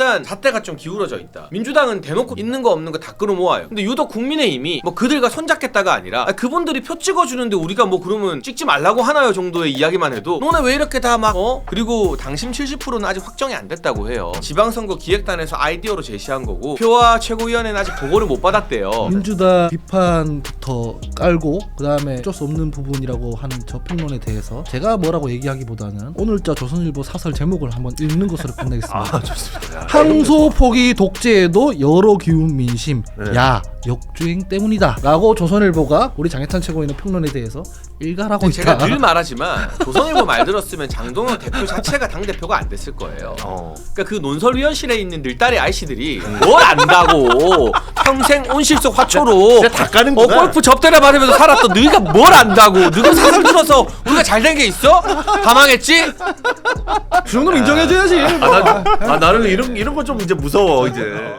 일단 잣대가 좀 기울어져 있다. 민주당은 대놓고 있는 거 없는 거 다 끌어모아요. 근데 유독 국민의힘이 뭐 그들과 손잡겠다가 아니라 아, 그분들이 표 찍어주는데 우리가 뭐 그러면 찍지 말라고 하나요 정도의 이야기만 해도 너네 왜 이렇게 다 막 어? 그리고 당심 70%는 아직 확정이 안 됐다고 해요. 지방선거 기획단에서 아이디어로 제시한 거고 표와 최고위원회는 아직 보고를 못 받았대요. 민주당 비판부터 깔고 그 다음에 어쩔 수 없는 부분이라고 하는 저 평론에 대해서 제가 뭐라고 얘기하기보다는 오늘자 조선일보 사설 제목을 한번 읽는 것으로 끝내겠습니다. 아 좋습니다. 항소 포기 독재에도 여러 기운 민심 네. 야 역주행 때문이다라고 조선일보가 우리 장혜찬 최고위원 평론에 대해서 일갈하고 있다. 제가 늘 말하지만 조선일보 말 들었으면 장동영 대표 자체가 당 대표가 안 됐을 거예요. 어. 그러니까 그 논설위원실에 있는 늘다리 아이씨들이 뭘 안다고 평생 온실 속 화초로 다 어, 까는구나. 골프 접대를 받으면서 살았던 너희가 뭘 안다고 너희가 사설 들어서 우리가 잘 된 게 있어? 다 망했지? 그 정도는 인정해줘야지. 아, 나, 아 나는 이런 이런 거 좀 이제 무서워 이제.